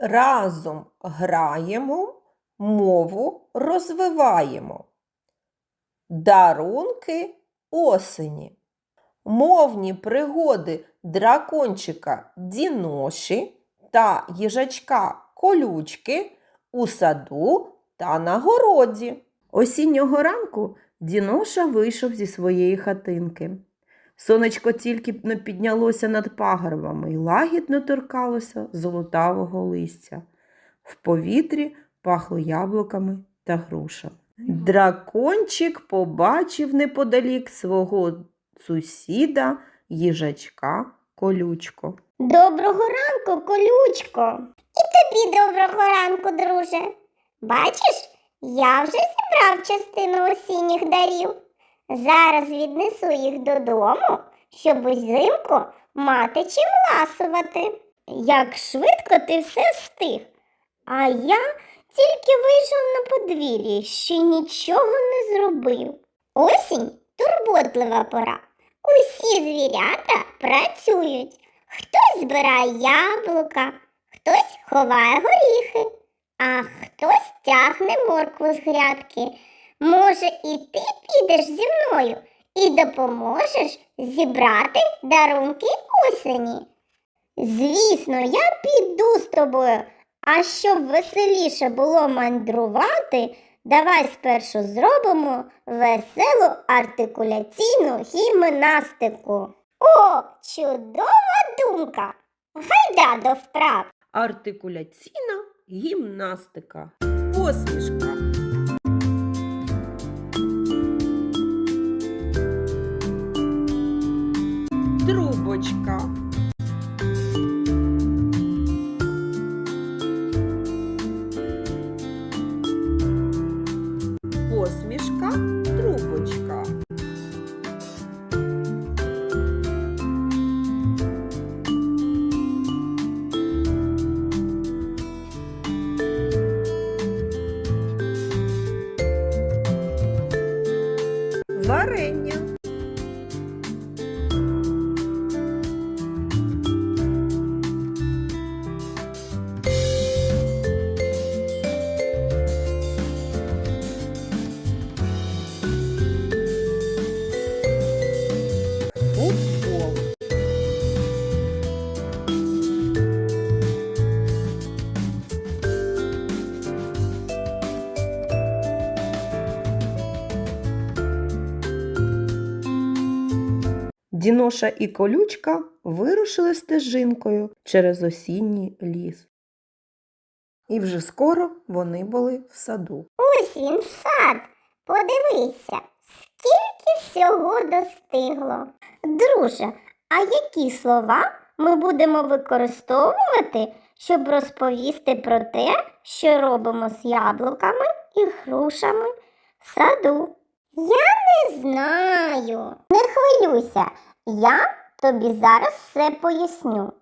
Разом граємо, мову розвиваємо. Дарунки осені. Мовні пригоди дракончика Діноші та їжачка Колючки у саду та на городі. Осіннього ранку Діноша вийшов зі своєї хатинки. Сонечко тільки не піднялося над пагорбами і лагідно торкалося золотавого листя. В повітрі пахло яблуками та грушами. Дракончик побачив неподалік свого сусіда їжачка колючко. Доброго ранку, колючко. І тобі доброго ранку, друже. Бачиш, я вже зібрав частину осінніх дарів. Зараз віднесу їх додому, щоб узимку мати чим ласувати. Як швидко ти все встиг. А я тільки вийшов на подвір'я, ще нічого не зробив. Осінь турботлива пора. Усі звірята працюють. Хтось збирає яблука, хтось ховає горіхи, а хтось тягне моркву з грядки. Може, і ти підеш зі мною і допоможеш зібрати дарунки осені. Звісно, я піду з тобою. А щоб веселіше було мандрувати, давай спершу зробимо веселу артикуляційну гімнастику. О, чудова думка! Гайда до вправ! Артикуляційна гімнастика. Посмішка. Boticário. Діноша і колючка вирушили стежинкою через осінній ліс. І вже скоро вони були в саду. Ось він сад. Подивися, скільки всього достигло. Друже, а які слова ми будемо використовувати, щоб розповісти про те, що робимо з яблуками і грушами в саду? Я не знаю. Не хвилюйся, я тобі зараз все поясню.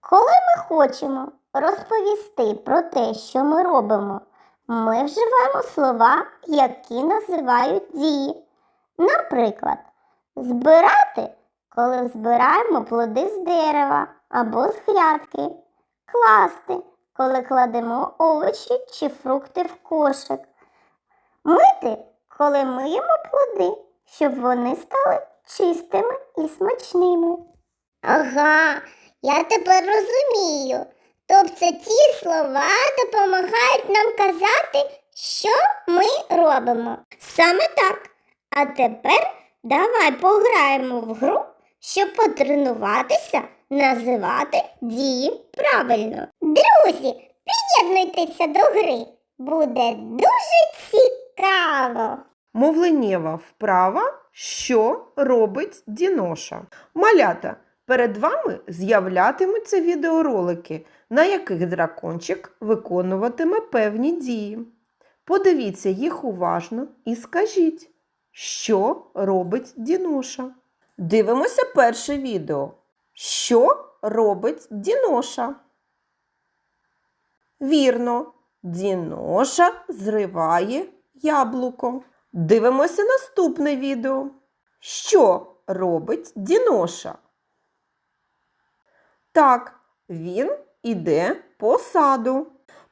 Коли ми хочемо розповісти про те, що ми робимо, ми вживаємо слова, які називають дії. Наприклад, збирати, коли збираємо плоди з дерева або з грядки, класти, коли кладемо овочі чи фрукти в кошик, мити, коли миємо плоди, щоб вони стали чистими і смачними. Ага, я тепер розумію. Тобто ці слова допомагають нам казати, що ми робимо. Саме так. А тепер давай пограємо в гру, щоб потренуватися називати дії правильно. Друзі, приєднуйтеся до гри. Буде дуже цікаво. Мовленнєва вправа, що робить Діноша. Малята, перед вами з'являтимуться відеоролики, на яких дракончик виконуватиме певні дії. Подивіться їх уважно і скажіть, що робить Діноша. Дивимося перше відео. Що робить Діноша? Вірно, Діноша зриває яблуко. Дивимося наступне відео. Що робить Діноша? Так, він іде по саду.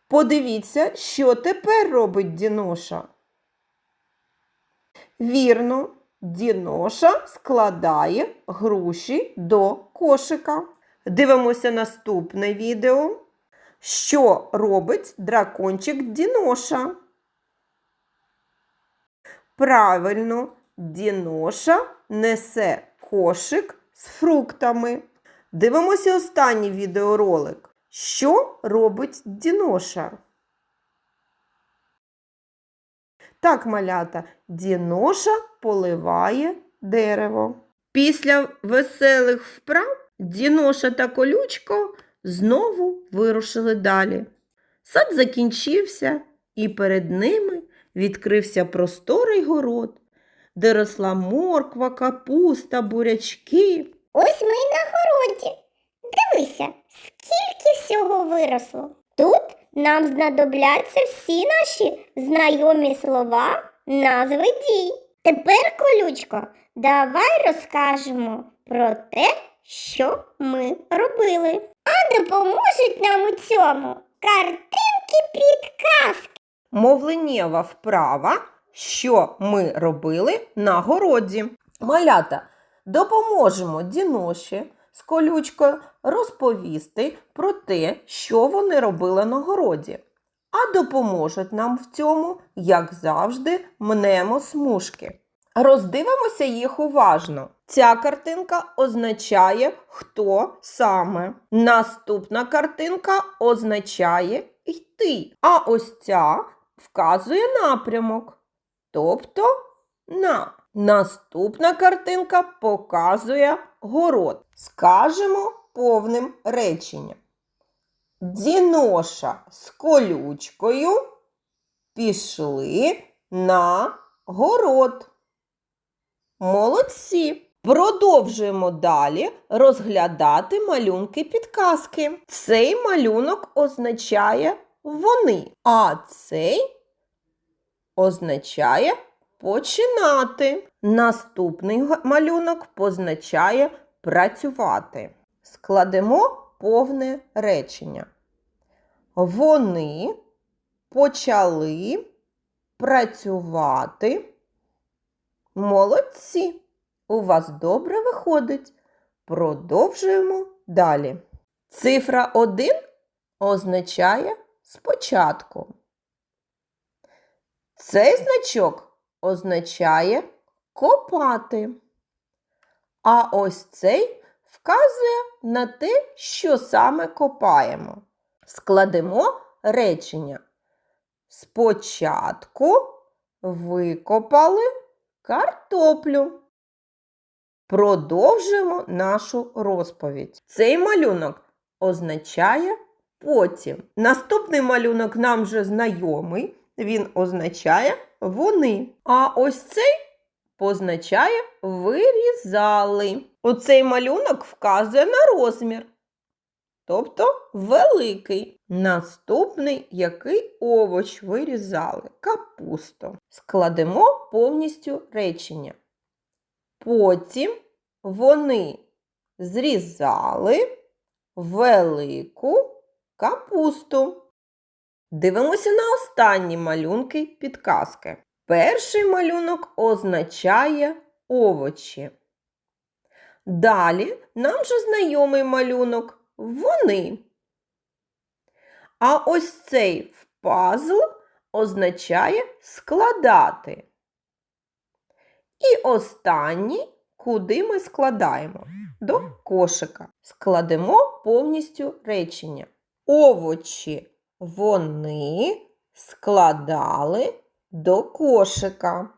Подивіться, що тепер робить Діноша. Вірно, Діноша складає груші до кошика. Дивимося наступне відео. Що робить дракончик Діноша? Правильно, Діноша несе кошик з фруктами. Дивимося останній відеоролик. Що робить Діноша? Так, малята, Діноша поливає дерево. Після веселих вправ Діноша та колючко знову вирушили далі. Сад закінчився, і перед ними відкрився просторий город, де росла морква, капуста, бурячки. Ось ми й на городі. Дивися, скільки всього виросло. Тут нам знадобляться всі наші знайомі слова, назви дій. Тепер, колючко, давай розкажемо про те, що ми робили. А допоможуть нам у цьому картинки підказки. Мовленнєва вправа, що ми робили на городі. Малята, допоможемо Діноші з колючкою розповісти про те, що вони робили на городі. А допоможуть нам в цьому, як завжди, мнемо смужки. Роздивимося їх уважно. Ця картинка означає, хто саме. Наступна картинка означає йти. А ось ця вказує напрямок. Тобто на. Наступна картинка показує город. Скажемо повним реченням. Діноша з колючкою пішли на город. Молодці! Продовжуємо далі розглядати малюнки підказки. Цей малюнок означає вони, а цей означає починати. Наступний малюнок позначає працювати. Складемо повне речення. Вони почали працювати. Молодці! У вас добре виходить. Продовжуємо далі. Цифра 1 означає спочатку. Цей значок означає копати. А ось цей вказує на те, що саме копаємо. Складемо речення. Спочатку викопали картоплю. Продовжуємо нашу розповідь. Цей малюнок означає потім. Наступний малюнок нам вже знайомий. Він означає вони. А ось цей позначає вирізали. Оцей малюнок вказує на розмір. Тобто великий. Наступний який овоч вирізали? Капусту. Складемо повністю речення. Потім вони зрізали велику капусту. Дивимося на останні малюнки підказки. Перший малюнок означає овочі. Далі нам вже знайомий малюнок вони. А ось цей пазл означає складати. І останній, куди ми складаємо? До кошика. Складемо повністю речення. Овочі вони складали до кошика.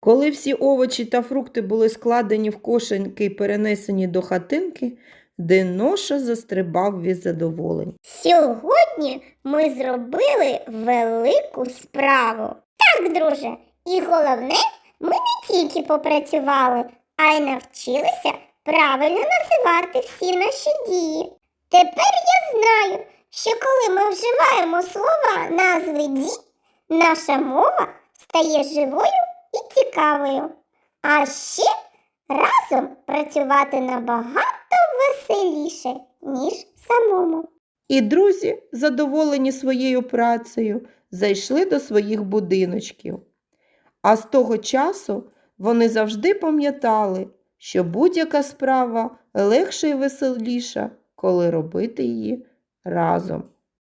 Коли всі овочі та фрукти були складені в кошеньки і перенесені до хатинки, Диноша застрибав від задоволення. Сьогодні ми зробили велику справу. Так, друже, і головне, ми не тільки попрацювали, а й навчилися правильно називати всі наші дії. Тепер я знаю, що коли ми вживаємо слова назви дій, наша мова стає живою і цікавою. А ще разом працювати набагато веселіше, ніж самому. І друзі, задоволені своєю працею, зайшли до своїх будиночків. А з того часу вони завжди пам'ятали, що будь-яка справа легша і веселіша, коли робити її разом.